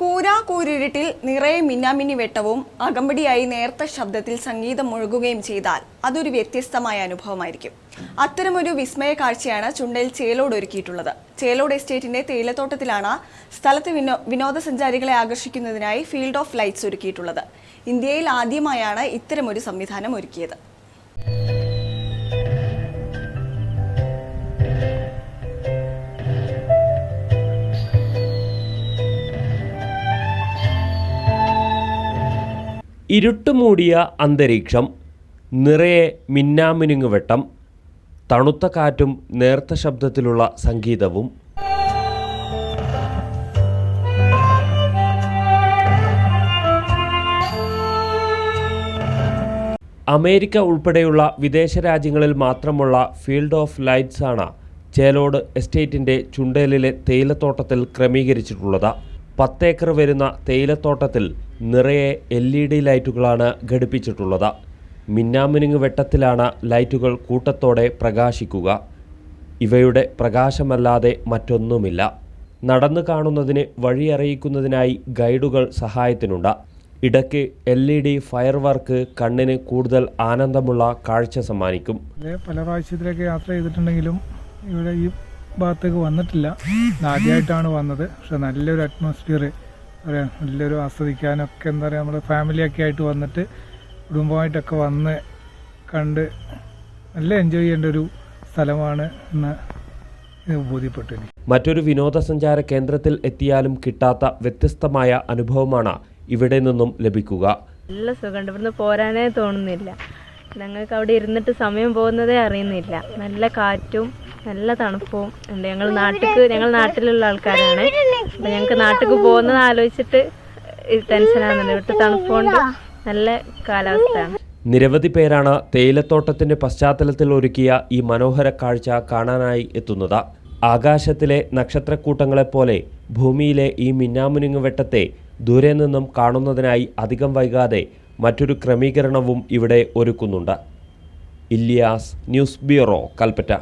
കൂരാ കൂരിരുട്ടിൽ നിറയെ മിന്നാമിന്നി വെട്ടവും അകമ്പടിയായി നേർത്ത ശബ്ദത്തിൽ സംഗീതം മുഴുകുകയും ചെയ്താൽ അതൊരു വ്യത്യസ്തമായ അനുഭവമായിരിക്കും. അത്തരമൊരു വിസ്മയ കാഴ്ചയാണ് ചുണ്ടയിൽ ചേലോട് ഒരുക്കിയിട്ടുള്ളത്. ചേലോട് എസ്റ്റേറ്റിന്റെ തേയിലത്തോട്ടത്തിലാണ് സ്ഥലത്ത് വിനോ വിനോദസഞ്ചാരികളെ ആകർഷിക്കുന്നതിനായി ഫീൽഡ് ഓഫ് ലൈറ്റ്സ് ഒരുക്കിയിട്ടുള്ളത്. ഇന്ത്യയിൽ ആദ്യമായാണ് ഇത്തരമൊരു സംവിധാനം ഒരുക്കിയത്. ഇരുട്ടുമൂടിയ അന്തരീക്ഷം നിറയെ മിന്നാമിനുങ്ങുവെട്ടം തണുത്ത കാറ്റും നേർത്ത ശബ്ദത്തിലുള്ള സംഗീതവും. അമേരിക്ക ഉൾപ്പെടെയുള്ള വിദേശ രാജ്യങ്ങളിൽ മാത്രമുള്ള ഫീൽഡ് ഓഫ് ലൈറ്റ്സാണ് ചേലോട് എസ്റ്റേറ്റിന്റെ ചുണ്ടേലിലെ തേയിലത്തോട്ടത്തിൽ ക്രമീകരിച്ചിട്ടുള്ളത്. പത്തേക്കർ വരുന്ന തേയിലത്തോട്ടത്തിൽ നിറയെ എൽ ഇ ഡി ലൈറ്റുകളാണ് ഘടിപ്പിച്ചിട്ടുള്ളത്. മിന്നാമിനുങ്ങ് വെട്ടത്തിലാണ് ലൈറ്റുകൾ കൂട്ടത്തോടെ പ്രകാശിക്കുക. ഇവയുടെ പ്രകാശമല്ലാതെ മറ്റൊന്നുമില്ല. നടന്നു കാണുന്നതിന് വഴിയറിയിക്കുന്നതിനായി ഗൈഡുകൾ സഹായത്തിനുണ്ട്. ഇടയ്ക്ക് L E D firework കണ്ണിന് കൂടുതൽ ആനന്ദമുള്ള കാഴ്ച സമ്മാനിക്കും. പല പ്രാവശ്യത്തിലൊക്കെ യാത്ര ചെയ്തിട്ടുണ്ടെങ്കിലും ഇവിടെ ഈ ഭാഗത്തേക്ക് വന്നിട്ടില്ല. ആദ്യമായിട്ടാണ് വന്നത്. പക്ഷെ നല്ലൊരു അറ്റ്മോസ്ഫിയർ പറയാം നല്ലൊരു ആസ്വദിക്കാനൊക്കെ എന്താ പറയുക നമ്മുടെ ഫാമിലിയൊക്കെ ആയിട്ട് വന്നിട്ട് കുടുംബമായിട്ടൊക്കെ വന്ന് കണ്ട് നല്ല എൻജോയ് ചെയ്യേണ്ട ഒരു സ്ഥലമാണ് എന്ന് ബോധ്യപ്പെട്ടു എനിക്ക്. മറ്റൊരു വിനോദസഞ്ചാര കേന്ദ്രത്തിൽ എത്തിയാലും കിട്ടാത്ത വ്യത്യസ്തമായ അനുഭവമാണ് ഇവിടെ നിന്നും ലഭിക്കുക. നല്ല സുഖം ഇവിടുന്ന് പോരാനേ തോന്നുന്നില്ല. ഞങ്ങൾക്ക് അവിടെ ഇരുന്നിട്ട് സമയം പോകുന്നതേ അറിയുന്നില്ല. നല്ല കാറ്റും നല്ല തണുപ്പും ഉണ്ട്. ഞങ്ങൾ നാട്ടിക്ക് ഞങ്ങൾ നാട്ടിലുള്ള ആൾക്കാരാണ്. അപ്പം ഞങ്ങൾക്ക് നാട്ടിക്ക് പോകുന്നത് ആലോചിച്ചിട്ട് ടെൻഷനാകുന്നുണ്ട് ഇവിടുത്തെ തണുപ്പുകൊണ്ട് നല്ല കാലാവസ്ഥയാണ്. നിരവധി പേരാണ് തേയിലത്തോട്ടത്തിന്റെ പശ്ചാത്തലത്തിൽ ഒരുക്കിയ ഈ മനോഹര കാഴ്ച കാണാനായി എത്തുന്നത്. ആകാശത്തിലെ നക്ഷത്രക്കൂട്ടങ്ങളെപ്പോലെ ഭൂമിയിലെ ഈ മിന്നാമുനിങ്ങ് വെട്ടത്തെ ദൂരെ നിന്നും കാണുന്നതിനായി അധികം വൈകാതെ മറ്റൊരു ക്രമീകരണവും ഇവിടെ ഒരുക്കുന്നുണ്ട്. Ilyas news bureau Kalpetta.